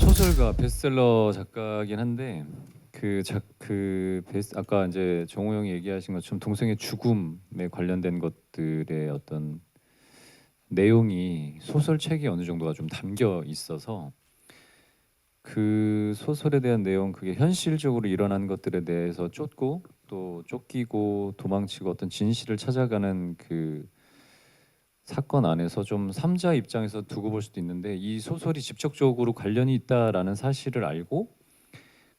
소설가 베스트셀러 작가긴 한데 그작그 베스 아까 이제 정호 형이 얘기하신 것처럼 동생의 죽음에 관련된 것들의 어떤 내용이 소설책에 어느 정도가 좀 담겨 있어서 그 소설에 대한 내용 그게 현실적으로 일어난 것들에 대해서 쫓고 또 쫓기고 도망치고 어떤 진실을 찾아가는 그 사건 안에서 좀 삼자 입장에서 두고 볼 수도 있는데 이 소설이 직접적으로 관련이 있다라는 사실을 알고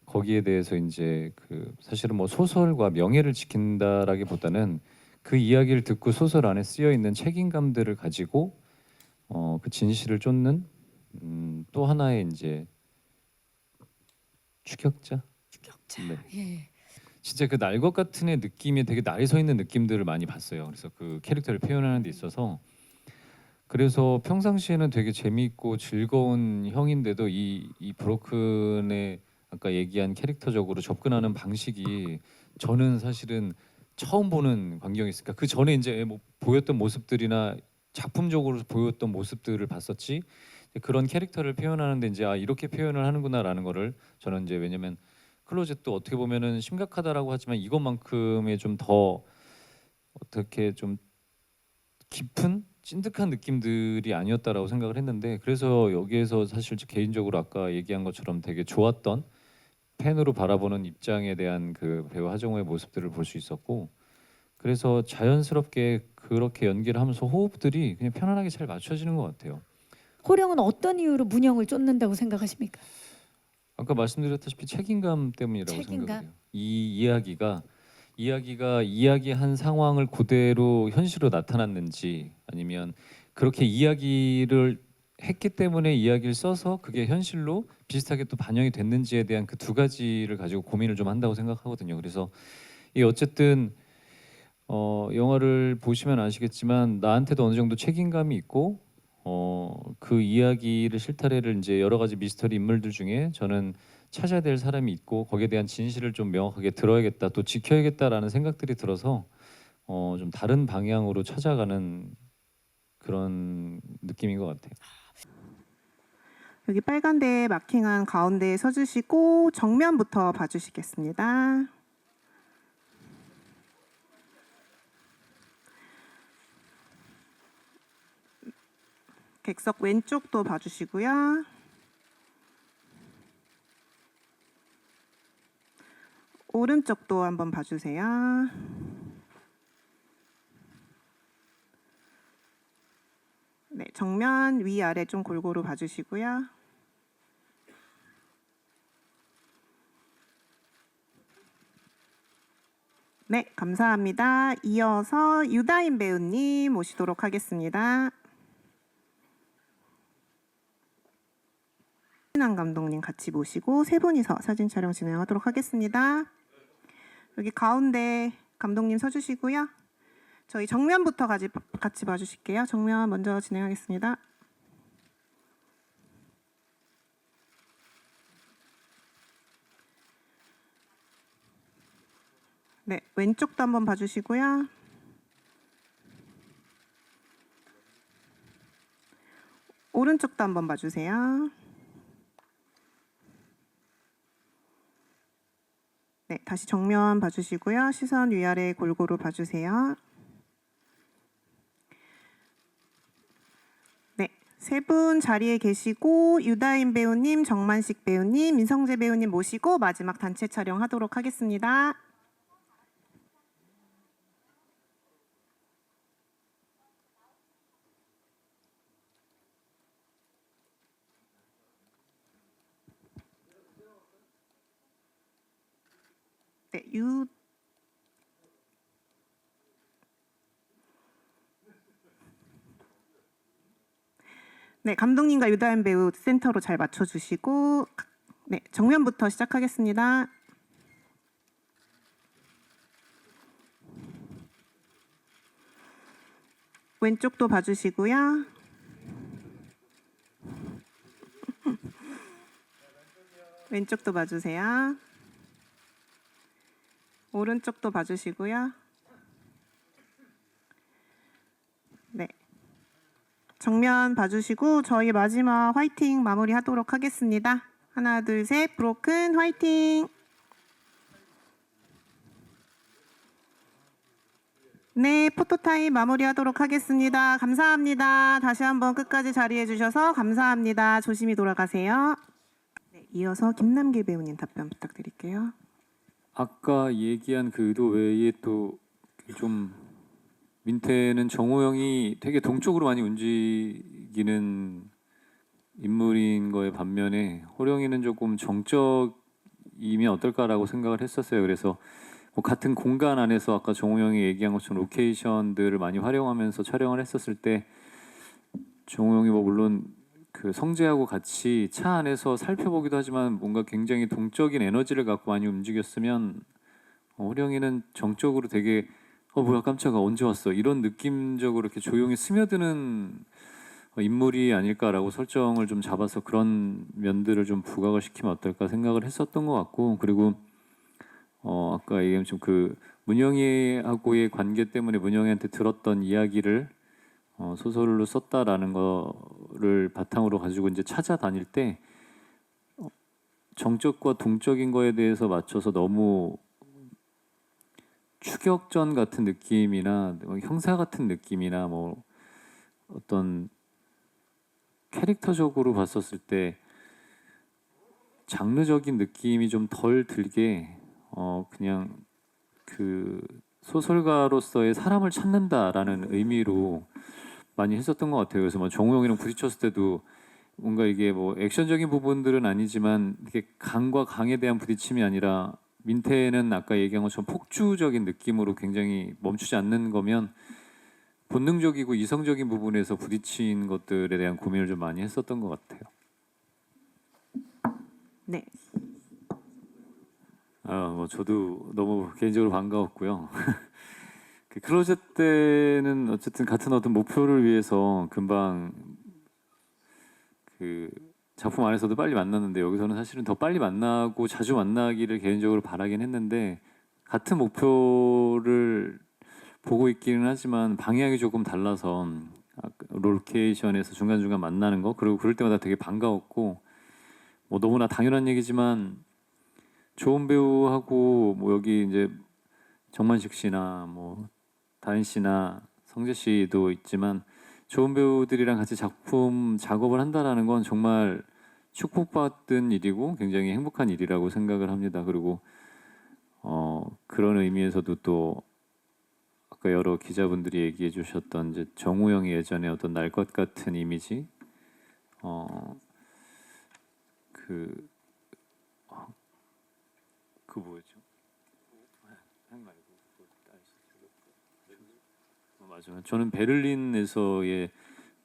거기에 대해서 이제 그 사실은 뭐 소설과 명예를 지킨다라기보다는 그 이야기를 듣고 소설 안에 쓰여 있는 책임감들을 가지고 어 그 진실을 쫓는 음, 또 하나의 이제 추격자 추격자. 네. 예. 진짜 그 날 것 같은 애 느낌이 되게 날이 서 있는 느낌들을 많이 봤어요. 그래서 그 캐릭터를 표현하는 데 있어서 그래서 평상시에는 되게 재미있고 즐거운 형인데도 이, 이 브로큰의 아까 얘기한 캐릭터적으로 접근하는 방식이 저는 사실은 처음 보는 광경이었으니까 그 전에 이제 뭐 보였던 모습들이나 작품적으로 보였던 모습들을 봤었지 그런 캐릭터를 표현하는데 이제 아 이렇게 표현을 하는구나라는 거를 저는 이제 왜냐면 클로젯도 어떻게 보면은 심각하다라고 하지만 이것만큼의 좀 더 어떻게 좀 깊은 찐득한 느낌들이 아니었다라고 생각을 했는데 그래서 여기에서 사실 저 개인적으로 아까 얘기한 것처럼 되게 좋았던 팬으로 바라보는 입장에 대한 그 배우 하정우의 모습들을 볼 수 있었고 그래서 자연스럽게 그렇게 연기를 하면서 호흡들이 그냥 편안하게 잘 맞춰지는 것 같아요. 호령은 어떤 이유로 문영을 쫓는다고 생각하십니까? 아까 말씀드렸다시피 책임감 때문이라고 책임감? 생각해요. 이 이야기가 이야기가 이야기한 상황을 그대로 현실로 나타났는지 아니면 그렇게 이야기를 했기 때문에 이야기를 써서 그게 현실로 비슷하게 또 반영이 됐는지에 대한 그 두 가지를 가지고 고민을 좀 한다고 생각하거든요. 그래서 이 어쨌든 어 영화를 보시면 아시겠지만 나한테도 어느 정도 책임감이 있고 어 그 이야기를 실타래를 이제 여러 가지 미스터리 인물들 중에 저는 찾아야 될 사람이 있고 거기에 대한 진실을 좀 명확하게 들어야겠다 또 지켜야겠다라는 생각들이 들어서 어 좀 다른 방향으로 찾아가는 그런 느낌인 것 같아요. 여기 빨간데 마킹한 가운데에 서주시고 정면부터 봐주시겠습니다. 객석 왼쪽도 봐주시고요. 오른쪽도 한번 봐주세요. 네, 정면 위아래 좀 골고루 봐주시고요. 네, 감사합니다. 이어서 유다인 배우님 모시도록 하겠습니다. 신한 감독님 같이 모시고 세 분이서 사진 촬영 진행하도록 하겠습니다. 여기 가운데 감독님 서주시고요. 저희 정면부터 같이, 같이 봐주실게요. 정면 먼저 진행하겠습니다. 네, 왼쪽도 한번 봐주시고요. 오른쪽도 한번 봐주세요. 네, 다시 정면 봐주시고요. 시선 위아래 골고루 봐주세요. 네, 세 분 자리에 계시고 유다인 배우님, 정만식 배우님, 민성재 배우님 모시고 마지막 단체 촬영하도록 하겠습니다. 네, 유 네, 감독님과 유다인 배우 센터로 잘 맞춰 주시고 네, 정면부터 시작하겠습니다. 왼쪽도 봐주시고요. 왼쪽도 봐주세요. 오른쪽도 봐주시고요. 네. 정면 봐주시고 저희 마지막 화이팅 마무리 하도록 하겠습니다. 하나 둘 셋 브로큰 화이팅. 네, 포토타임 마무리하도록 하겠습니다. 감사합니다. 다시 한번 끝까지 자리해 주셔서 감사합니다. 조심히 돌아가세요. 네, 이어서 김남길 배우님 답변 부탁드릴게요. 아까 얘기한 그 의도 외에 또좀 민태는 정호영이 되게 동쪽으로 많이 움직이는 인물인 거에 반면에 호령이는 조금 정적이면 어떨까라고 생각을 했었어요. 그래서 뭐 같은 공간 안에서 아까 정호영이 얘기한 것처럼 로케이션들을 많이 활용하면서 촬영을 했었을 때 정호영이 뭐 물론 그 성재하고 같이 차 안에서 살펴보기도 하지만 뭔가 굉장히 동적인 에너지를 갖고 많이 움직였으면 어, 호령이는 정적으로 되게 어 뭐야 깜짝아 언제 왔어? 이런 느낌적으로 이렇게 조용히 스며드는 어, 인물이 아닐까라고 설정을 좀 잡아서 그런 면들을 좀 부각을 시키면 어떨까 생각을 했었던 것 같고 그리고 어 아까 얘기한 좀그 문영이하고의 관계 때문에 문영이한테 들었던 이야기를 어, 소설로 썼다라는 거 를 바탕으로 가지고 이제 찾아다닐 때 어, 정적과 동적인 거에 대해서 맞춰서 너무 추격전 같은 느낌이나 뭐 형사 같은 느낌이나 뭐 어떤 캐릭터적으로 봤었을 때 장르적인 느낌이 좀 덜 들게 어 그냥 그 소설가로서의 사람을 찾는다라는 의미로 많이 했었던 것 같아요. 그래서 뭐 정우영이랑 부딪혔을 때도 뭔가 이게 뭐 액션적인 부분들은 아니지만 이게 강과 강에 대한 부딪힘이 아니라 민태는 아까 얘기한 것처럼 폭주적인 느낌으로 굉장히 멈추지 않는 거면 본능적이고 이성적인 부분에서 부딪힌 것들에 대한 고민을 좀 많이 했었던 것 같아요. 네, 아, 뭐 저도 너무 개인적으로 반가웠고요. 그 클로젯 때는 어쨌든 같은 어떤 목표를 위해서 금방 그 작품 안에서도 빨리 만났는데 여기서는 사실은 더 빨리 만나고 자주 만나기를 개인적으로 바라긴 했는데 같은 목표를 보고 있기는 하지만 방향이 조금 달라서 아까 로케이션에서 중간중간 만나는 거? 그리고 그럴 때마다 되게 반가웠고 뭐 너무나 당연한 얘기지만 좋은 배우하고 뭐 여기 이제 정만식 씨나 뭐 다인 씨나 성재 씨도 있지만 좋은 배우들이랑 같이 작품 작업을 한다라는 건 정말 축복받은 일이고 굉장히 행복한 일이라고 생각을 합니다. 그리고 어 그런 의미에서도 또 아까 여러 기자분들이 얘기해 주셨던 이제 정우영이 예전에 어떤 날 것 같은 이미지 어 그 그 뭐였죠? 행 말고 그거 딸 어, 맞아요. 저는 베를린에서의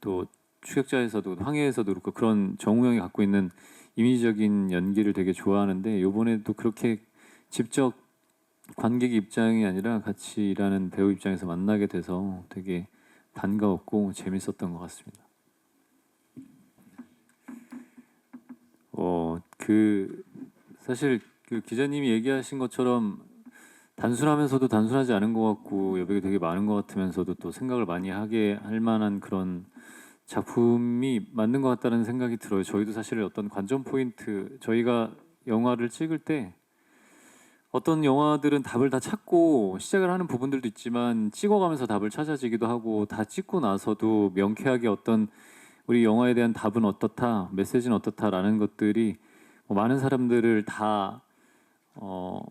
또 추격자에서도 황해에서도 그렇고 그런 정우영이 갖고 있는 이미지적인 연기를 되게 좋아하는데 이번에도 그렇게 직접 관객 입장이 아니라 같이 일하는 배우 입장에서 만나게 돼서 되게 반가웠고 재밌었던 것 같습니다. 어 그 사실 그 기자님이 얘기하신 것처럼 단순하면서도 단순하지 않은 것 같고 여백이 되게 많은 것 같으면서도 또 생각을 많이 하게 할 만한 그런 작품이 맞는 것 같다는 생각이 들어요. 저희도 사실 어떤 관전 포인트 저희가 영화를 찍을 때 어떤 영화들은 답을 다 찾고 시작을 하는 부분들도 있지만 찍어가면서 답을 찾아지기도 하고 다 찍고 나서도 명쾌하게 어떤 우리 영화에 대한 답은 어떻다 메시지는 어떻다라는 것들이 뭐 많은 사람들을 다 어,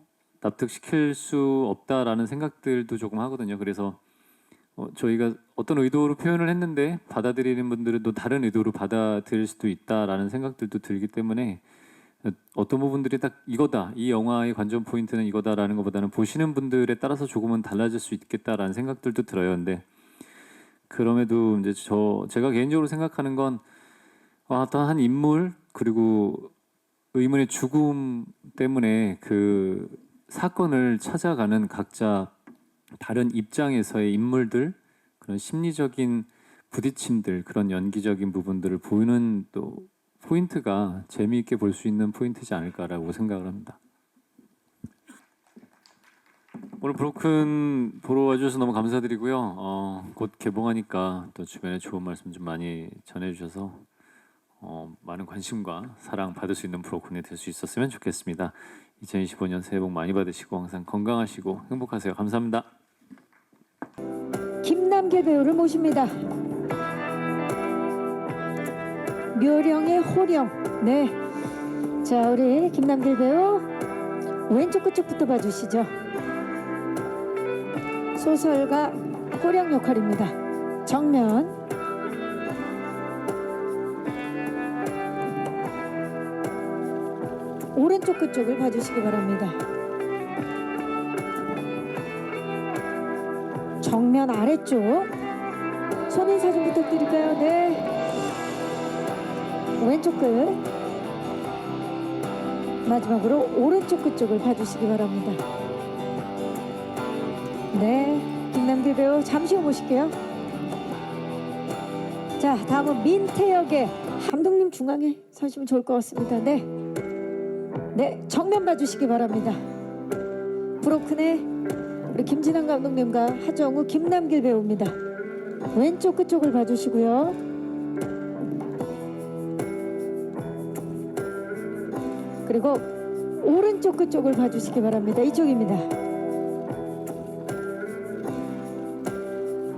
납득시킬 수 없다라는 생각들도 조금 하거든요. 그래서 어, 저희가 어떤 의도로 표현을 했는데 받아들이는 분들은 또 다른 의도로 받아들일 수도 있다라는 생각들도 들기 때문에 어, 어떤 부분들이 딱 이거다 이 영화의 관전 포인트는 이거다라는 것보다는 보시는 분들에 따라서 조금은 달라질 수 있겠다라는 생각들도 들어요. 근데 그럼에도 이제 저 제가 개인적으로 생각하는 건 어, 어떤 한 인물 그리고 의문의 죽음 때문에 그 사건을 찾아가는 각자 다른 입장에서의 인물들 그런 심리적인 부딪힘들 그런 연기적인 부분들을 보이는 또 포인트가 재미있게 볼 수 있는 포인트지 않을까라고 생각을 합니다. 뭐 오늘 브로큰 보러 와주셔서 너무 감사드리고요. 어, 곧 개봉하니까 또 주변에 좋은 말씀 좀 많이 전해주셔서 어, 많은 관심과 사랑 받을 수 있는 브로큰이 될 수 있었으면 좋겠습니다. 2025년 새해 복 많이 받으시고 항상 건강하시고 행복하세요. 감사합니다. 김남길 배우를 모십니다. 묘령의 호령. 네. 자, 우리 김남길 배우 왼쪽 끝쪽부터 봐주시죠. 소설가 호령 역할입니다. 정면. 오른쪽 끝쪽을 봐주시기 바랍니다. 정면 아래쪽 손인 사진 부탁드릴까요? 네. 왼쪽 끝 마지막으로 오른쪽 끝쪽을 봐주시기 바랍니다. 네, 김남길 배우 잠시 후 모실게요. 자, 다음은 민태역의 감독님 중앙에 서시면 좋을 것 같습니다. 네, 네, 정면 봐주시기 바랍니다. 브로큰의 우리 김진환 감독님과 하정우, 김남길 배우입니다. 왼쪽 끝쪽을 봐주시고요. 그리고 오른쪽 끝쪽을 봐주시기 바랍니다. 이쪽입니다.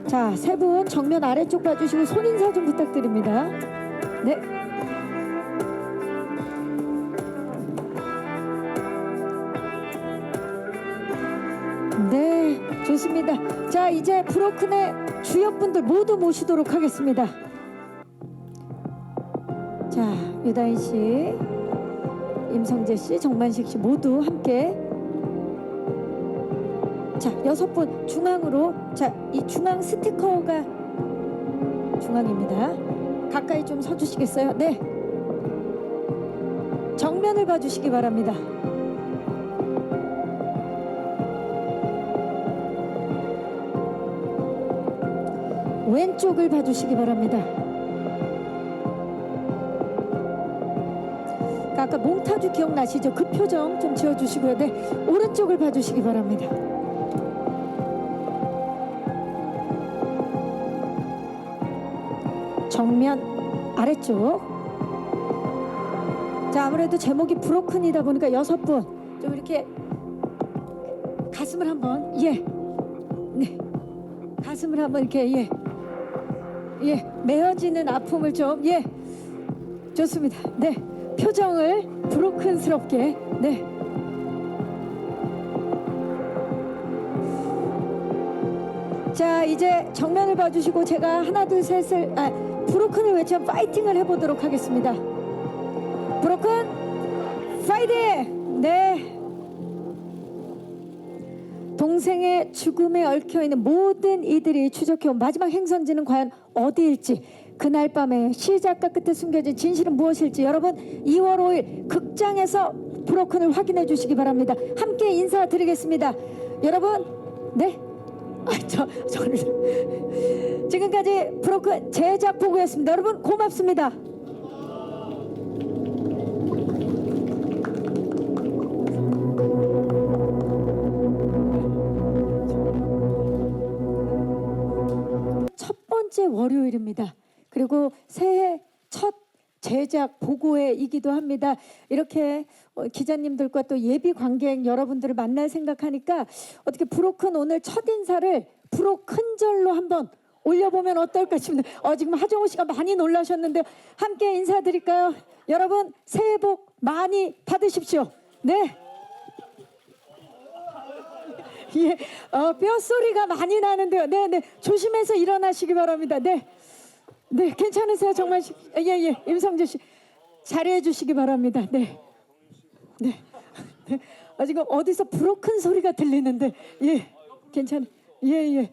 자, 세 분 정면 아래쪽 봐주시고 손인사 좀 부탁드립니다. 네. 네, 좋습니다. 자, 이제 브로큰의 주역분들 모두 모시도록 하겠습니다. 자, 유다인 씨, 임성재 씨, 정만식 씨 모두 함께. 자, 여섯 분 중앙으로. 자, 이 중앙 스티커가 중앙입니다. 가까이 좀 서주시겠어요? 네. 정면을 봐주시기 바랍니다. 왼쪽을 봐주시기 바랍니다. 아까 몽타주 기억나시죠? 그 표정 좀 지어주시고요. 네, 오른쪽을 봐주시기 바랍니다. 정면 아래쪽. 자, 아무래도 제목이 브로큰이다 보니까 여섯 분 좀 이렇게 가슴을 한번 예, 네, 가슴을 한번 이렇게 예, 예, 메어지는 아픔을 좀 예, 좋습니다. 네, 표정을 브로큰스럽게 네. 자 이제 정면을 봐주시고 제가 하나 둘 셋을 아, 브로큰을 외쳐 파이팅을 해보도록 하겠습니다. 브로큰 파이팅! 네. 동생의 죽음에 얽혀 있는 모든 이들이 추적해온 마지막 행선지는 과연 어디일지 그날 밤에 시작과 끝에 숨겨진 진실은 무엇일지 여러분 2월 5일 극장에서 브로큰을 확인해 주시기 바랍니다. 함께 인사드리겠습니다. 여러분 네. 아, 저 저를 지금까지 브로큰 제작 보고였습니다. 여러분 고맙습니다. 번째 월요일입니다. 그리고 새해 첫 제작 보고회이기도 합니다. 이렇게 어, 기자님들과 또 예비 관객 여러분들을 만날 생각하니까 어떻게 브로큰 오늘 첫 인사를 브로큰절로 한번 올려보면 어떨까 싶습니다. 어, 지금 하정우 씨가 많이 놀라셨는데 함께 인사드릴까요? 여러분 새해 복 많이 받으십시오. 네. 예, 어, 뼈소리가 많이 나는데요. 네, 네. 조심해서 일어나시기 바랍니다. 네. 네, 괜찮으세요? 정말 시- 예, 예. 임성재 씨 잘해 주시기 바랍니다. 네. 네. 네. 아, 지금 어디서 브로큰 소리가 들리는데. 예. 괜찮. 예, 예.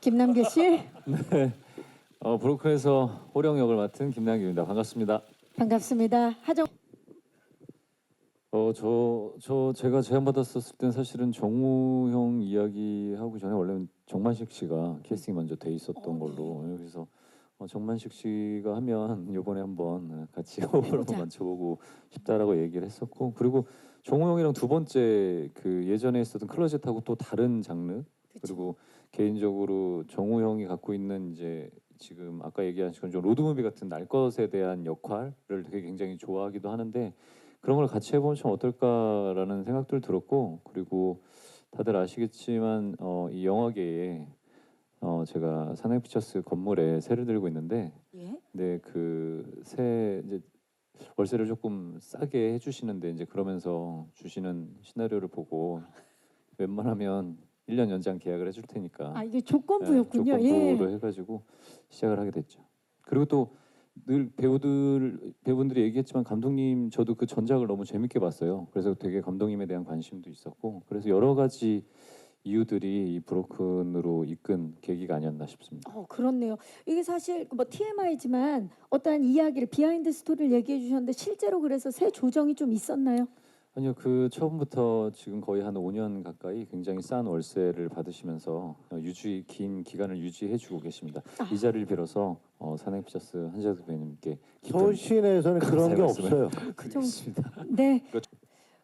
김남계 씨 어, 브로큰에서 호령 역을 맡은 김남길입니다. 반갑습니다. 반갑습니다. 하정 어, 저, 저 제가 제안 받았었을 땐 사실은 정우 형 이야기 하기 전에 원래는 정만식 씨가 캐스팅 먼저 돼 있었던 걸로. 그래서 어, 정만식 씨가 하면 이번에 한번 같이 호흡을 해보자. 한번 맞춰보고 싶다라고 얘기를 했었고 그리고 정우 형이랑 두 번째 그 예전에 했었던 클로젯하고 또 다른 장르 그리고 개인적으로 정우 형이 갖고 있는 이제 지금 아까 얘기하신 것좀 로드무비 같은 날 것에 대한 역할을 되게 굉장히 좋아하기도 하는데 그런 걸 같이 해보면 참 어떨까라는 생각들 들었고 그리고 다들 아시겠지만 어, 이 영화계에 어, 제가 산업피처스 건물에 세를 들고 있는데 예. 네, 그새 이제 월세를 조금 싸게 해주시는데 이제 그러면서 주시는 시나리오를 보고 웬만하면 1년 연장 계약을 해줄 테니까 아 이게 조건부였군요. 네, 예. 조건부로 해가지고 시작을 하게 됐죠. 그리고 또 늘 배우들 배우분들이 얘기했지만 감독님 저도 그 전작을 너무 재밌게 봤어요. 그래서 되게 감독님에 대한 관심도 있었고 그래서 여러 가지 이유들이 이 브로큰으로 이끈 계기가 아니었나 싶습니다. 어 그렇네요. 이게 사실 뭐 TMI지만 어떠한 이야기를 비하인드 스토리를 얘기해 주셨는데 실제로 그래서 새 조정이 좀 있었나요? 아니요, 그 처음부터 지금 거의 한 5년 가까이 굉장히 싼 월세를 받으시면서 어, 유지 긴 기간을 유지해주고 계십니다. 아. 이 자리를 빌어서 어, 산행피처스 한재석 대표님께 깊은 서울 시내에서는 그런 게 말씀을 없어요. 그 정도. 드리겠습니다. 네.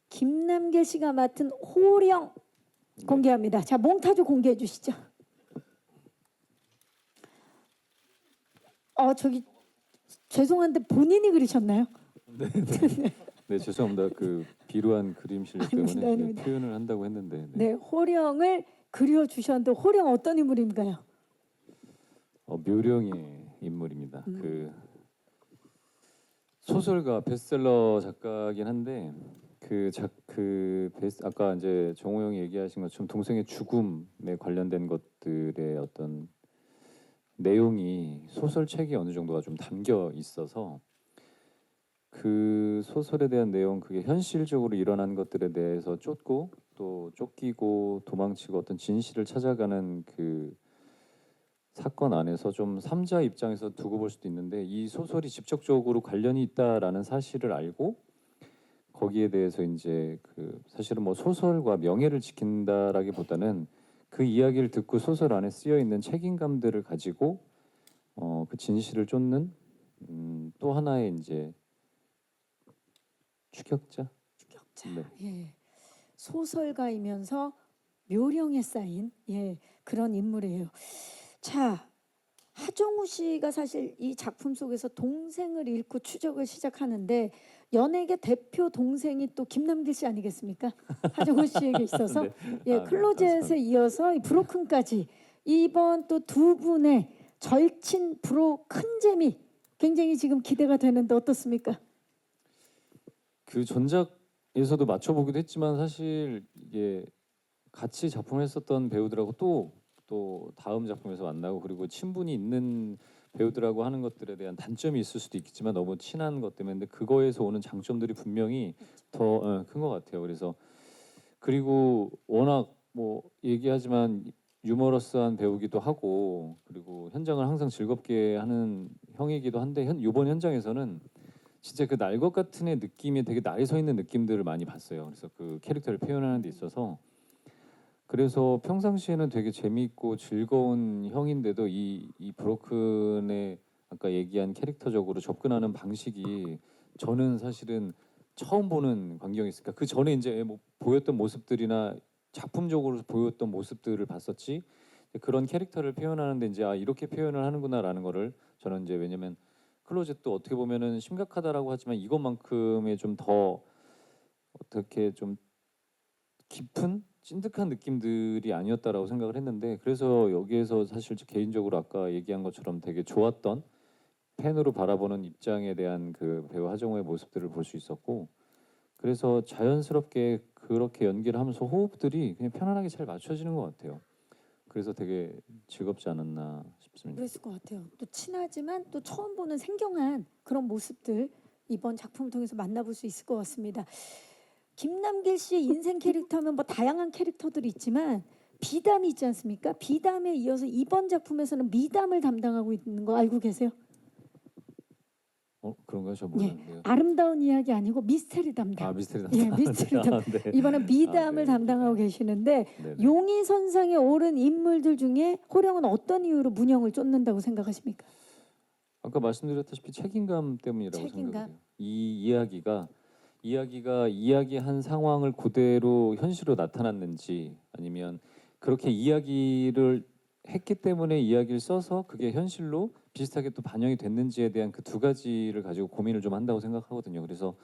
김남길 씨가 맡은 호령 공개합니다. 자 몽타주 공개해 주시죠. 어 저기 죄송한데 본인이 그리셨나요? 네, 죄송합니다. 그 비루한 그림 실력 때문에 아닙니다, 네, 아닙니다. 표현을 한다고 했는데 네. 네, 호령을 그려 주셨는데 호령 어떤 인물인가요? 어, 묘령의 인물입니다. 음. 그 소설가 베스트셀러 작가긴 한데 그작그 베스 아까 이제 정호 형이 얘기하신 것처럼 동생의 죽음에 관련된 것들의 어떤 내용이 소설책에 어느 정도가 좀 담겨 있어서 그 소설에 대한 내용 그게 현실적으로 일어난 것들에 대해서 쫓고 또 쫓기고 도망치고 어떤 진실을 찾아가는 그 사건 안에서 좀 삼자 입장에서 두고 볼 수도 있는데 이 소설이 직접적으로 관련이 있다라는 사실을 알고 거기에 대해서 이제 그 사실은 뭐 소설과 명예를 지킨다라기보다는 그 이야기를 듣고 소설 안에 쓰여 있는 책임감들을 가지고 어 그 진실을 쫓는 음, 또 하나의 이제 추격자 추격자. 네. 예. 소설가이면서 묘령에 쌓인 예, 그런 인물이에요. 자, 하정우 씨가 사실 이 작품 속에서 동생을 잃고 추적을 시작하는데 연예계 대표 동생이 또 김남길 씨 아니겠습니까? 하정우 씨에게 있어서 네. 예, 아, 네, 클로젯에. 이어서 이 브로큰까지 이번 또 두 분의 절친 브로 큰 재미 굉장히 지금 기대가 되는데 어떻습니까? 그 전작에서도 맞춰보기도 했지만 사실 이게 같이 작품을 했었던 배우들하고 또 또 다음 작품에서 만나고 그리고 친분이 있는 배우들하고 하는 것들에 대한 단점이 있을 수도 있겠지만 너무 친한 것 때문에 근데 그거에서 오는 장점들이 분명히 더 큰 것 같아요. 그래서 그리고 워낙 뭐 얘기하지만 유머러스한 배우기도 하고 그리고 현장을 항상 즐겁게 하는 형이기도 한데 현, 이번 현장에서는 진짜 그 날것 같은 애 느낌이 되게 날이 서 있는 느낌들을 많이 봤어요. 그래서 그 캐릭터를 표현하는 데 있어서 그래서 평상시에는 되게 재미있고 즐거운 형인데도 이, 이 브로큰의 아까 얘기한 캐릭터적으로 접근하는 방식이 저는 사실은 처음 보는 광경이었으니까 그 전에 이제 뭐 보였던 모습들이나 작품적으로 보였던 모습들을 봤었지 그런 캐릭터를 표현하는데 이제 아 이렇게 표현을 하는구나라는 거를 저는 이제 왜냐면 클로젯도 어떻게 보면은 심각하다라고 하지만 이것만큼의 좀 더 어떻게 좀 깊은 찐득한 느낌들이 아니었다라고 생각을 했는데 그래서 여기에서 사실 저 개인적으로 아까 얘기한 것처럼 되게 좋았던 팬으로 바라보는 입장에 대한 그 배우 하정우의 모습들을 볼 수 있었고 그래서 자연스럽게 그렇게 연기를 하면서 호흡들이 그냥 편안하게 잘 맞춰지는 것 같아요. 그래서 되게 즐겁지 않았나 싶습니다. 그랬을 것 같아요. 또 친하지만 또 처음 보는 생경한 그런 모습들 이번 작품을 통해서 만나볼 수 있을 것 같습니다. 김남길 씨의 인생 캐릭터는 뭐 다양한 캐릭터들이 있지만 비담이 있지 않습니까? 비담에 이어서 이번 작품에서는 미담을 담당하고 있는 거 알고 계세요? 어 그런가요? 저 예. 몰랐는데요. 아름다운 이야기 아니고 미스테리 담당. 아 미스테리 예, 담당. 미스테리 아, 담당. 네. 이번엔 미담을 아, 네. 담당하고 계시는데 네, 네. 용의 선상에 오른 인물들 중에 호령은 어떤 이유로 문영을 쫓는다고 생각하십니까? 아까 말씀드렸다시피 책임감 때문이라고 책임감. 생각해요. 이 이야기가 이야기가 이야기한 상황을 그대로 현실로 나타났는지 아니면 그렇게 이야기를 했기 때문에 이야기를 써서 그게 현실로 비슷하게 또 반영이 됐는지에 대한 그 두 가지를 가지고 고민을 좀 한다고 생각하거든요. 그래서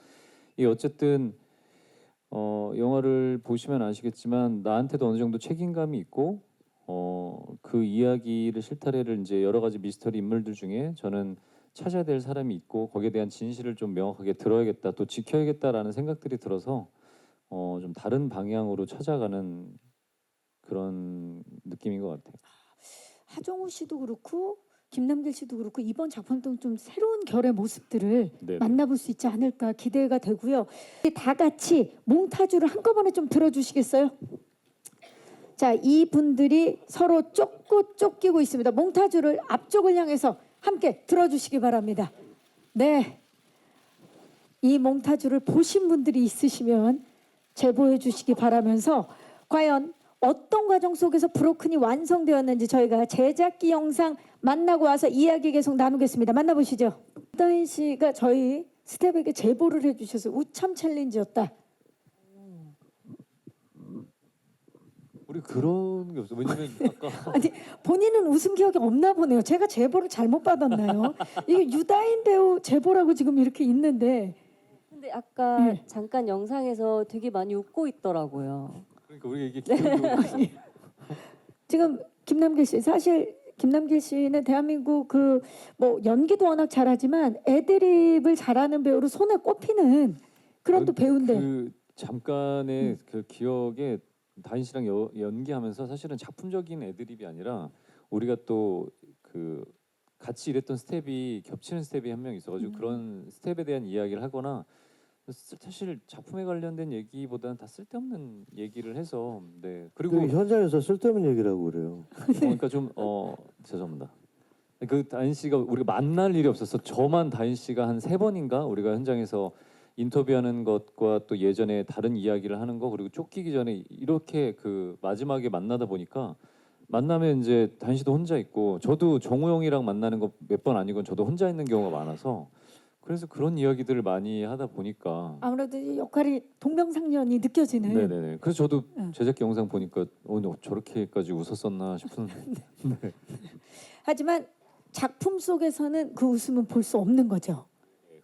이 어쨌든 어, 영화를 보시면 아시겠지만 나한테도 어느 정도 책임감이 있고 어, 그 이야기를 실타래를 이제 여러 가지 미스터리 인물들 중에 저는 찾아야 될 사람이 있고 거기에 대한 진실을 좀 명확하게 들어야겠다 또 지켜야겠다라는 생각들이 들어서 어, 좀 다른 방향으로 찾아가는 그런 느낌인 것 같아요. 하정우 씨도 그렇고 김남길 씨도 그렇고 이번 작품도 좀 새로운 결의 모습들을 네. 만나볼 수 있지 않을까 기대가 되고요. 다 같이 몽타주를 한꺼번에 좀 들어주시겠어요? 자, 이 분들이 서로 쫓고 쫓기고 있습니다. 몽타주를 앞쪽을 향해서 함께 들어주시기 바랍니다. 네, 이 몽타주를 보신 분들이 있으시면 제보해 주시기 바라면서 과연 어떤 과정 속에서 브로큰이 완성되었는지 저희가 제작기 영상 만나고 와서 이야기 계속 나누겠습니다. 만나보시죠. 다인 씨가 저희 스텝에게 제보를 해주셔서 우참 챌린지였다. 우리 그런 게 없어. 왜냐면 아까 아니 본인은 웃음 기억이 없나 보네요. 제가 제보를 잘못 받았나요? 이게 유다인 배우 제보라고 지금 이렇게 있는데 근데 아까 네. 잠깐 영상에서 되게 많이 웃고 있더라고요. 그러니까 우리 이게 기억이 지금 김남길 씨 사실 김남길 씨는 대한민국 그 뭐 연기도 워낙 잘하지만 애드립을 잘하는 배우로 손에 꼽히는 그런 또 배우인데. 그 잠깐의 그 기억에 다인 씨랑 여- 연기하면서 사실은 작품적인 애드립이 아니라 우리가 또 그 같이 일했던 스텝이 겹치는 스텝이 한 명 있어가지고 음. 그런 스텝에 대한 이야기를 하거나 사- 사실 작품에 관련된 얘기보다는 다 쓸데없는 얘기를 해서 네 그리고 그 현장에서 쓸데없는 얘기라고 그래요. 어, 그러니까 좀 어 죄송합니다. 그 다인 씨가 우리가 만날 일이 없었어. 저만 다인 씨가 한 세 번인가 우리가 현장에서 인터뷰하는 것과 또 예전에 다른 이야기를 하는 거 그리고 쫓기기 전에 이렇게 그 마지막에 만나다 보니까 만나면 이제 다인 씨도 혼자 있고 저도 정우 형이랑 만나는 거 몇 번 아니건 저도 혼자 있는 경우가 많아서 그래서 그런 이야기들을 많이 하다 보니까 아무래도 이 역할이 동병상련이 느껴지는 네네네. 그래서 저도 응. 제작기 영상 보니까 어, 너 저렇게까지 웃었었나 싶은 하지만 작품 속에서는 그 웃음은 볼 수 없는 거죠.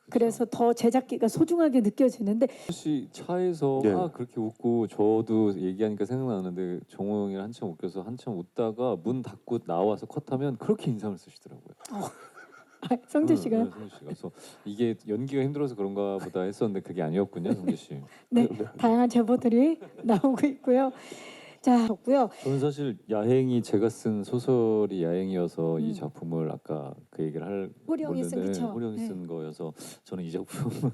그래서 더 제작기가 소중하게 느껴지는데 혹시 차에서 네. 막 그렇게 웃고 저도 얘기하니까 생각나는데 정호 형이랑 한참 웃겨서 한참 웃다가 문 닫고 나와서 컷하면 그렇게 인상을 쓰시더라고요. 아, 성재 씨가 네, 성재 씨가 그래서 이게 연기가 힘들어서 그런가 보다 했었는데 그게 아니었군요, 성재 씨. 네 다양한 제보들이 나오고 있고요. 자, 좋고요. 저는 사실 야행이 제가 쓴 소설이 야행이어서 음. 이 작품을 아까 그 얘기를 할 호리 형이 쓴 원래는 그쵸? 호리 형이 네. 쓴 거여서 저는 이 작품을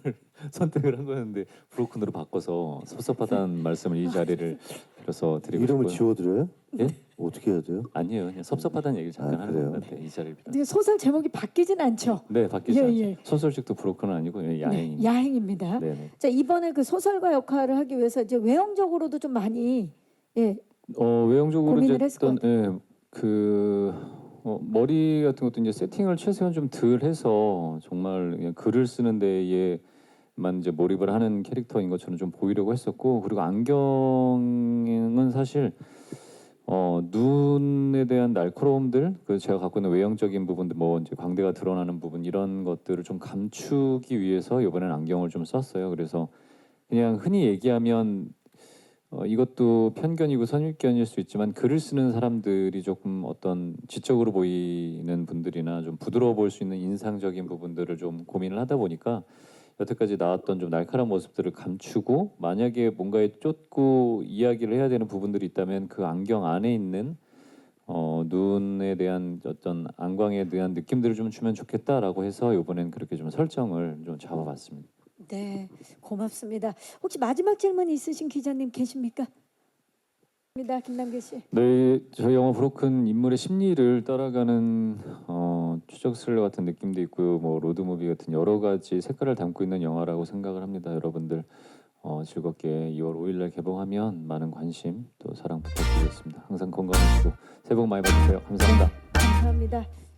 선택을 한 거였는데 브로큰으로 바꿔서 섭섭하다는 말씀을 이 자리를 빌어서 드리고 이름을 싶고요. 지워드려요? 예? 어떻게 해야 돼요? 아니에요. 그냥 섭섭하다는 얘기를 잠깐 아, 하는 그래요? 건데 네, 이 자리를 빌어. 근데 소설 제목이 바뀌진 않죠. 네, 바뀌지 예, 않죠. 예. 소설책도 브로큰은 아니고 예, 야행입니다. 네, 야행입니다. 네, 네. 자 이번에 그 소설가 역할을 하기 위해서 이제 외형적으로도 좀 많이 예 어, 외형적으로 고민을 이제 했을 것 어떤 예, 그 어, 머리 같은 것도 이제 세팅을 최소한 좀 덜 해서 정말 그냥 글을 쓰는 데에만 이제 몰입을 하는 캐릭터인 것처럼 좀 보이려고 했었고 그리고 안경은 사실 어, 눈에 대한 날카로움들 그 제가 갖고 있는 외형적인 부분들 뭐 이제 광대가 드러나는 부분 이런 것들을 좀 감추기 위해서 이번에는 안경을 좀 썼어요. 그래서 그냥 흔히 얘기하면 어, 이것도 편견이고 선입견일 수 있지만 글을 쓰는 사람들이 조금 어떤 지적으로 보이는 분들이나 좀 부드러워 보일 수 있는 인상적인 부분들을 좀 고민을 하다 보니까 여태까지 나왔던 좀 날카로운 모습들을 감추고 만약에 뭔가에 쫓고 이야기를 해야 되는 부분들이 있다면 그 안경 안에 있는 어, 눈에 대한 어떤 안광에 대한 느낌들을 좀 주면 좋겠다라고 해서 이번엔 그렇게 좀 설정을 좀 잡아봤습니다. 네, 고맙습니다. 혹시 마지막 질문 있으신 기자님 계십니까? 입니다, 씨. 네, 저희 영화 브로큰 인물의 심리를 따라가는 어, 추적 스릴러 같은 느낌도 있고요. 뭐 로드무비 같은 여러 가지 색깔을 담고 있는 영화라고 생각을 합니다. 여러분들 어, 즐겁게 2월 5일 날 개봉하면 많은 관심 또 사랑 부탁드리겠습니다. 항상 건강하시고 새해 복 많이 받으세요. 감사합니다. 감사합니다.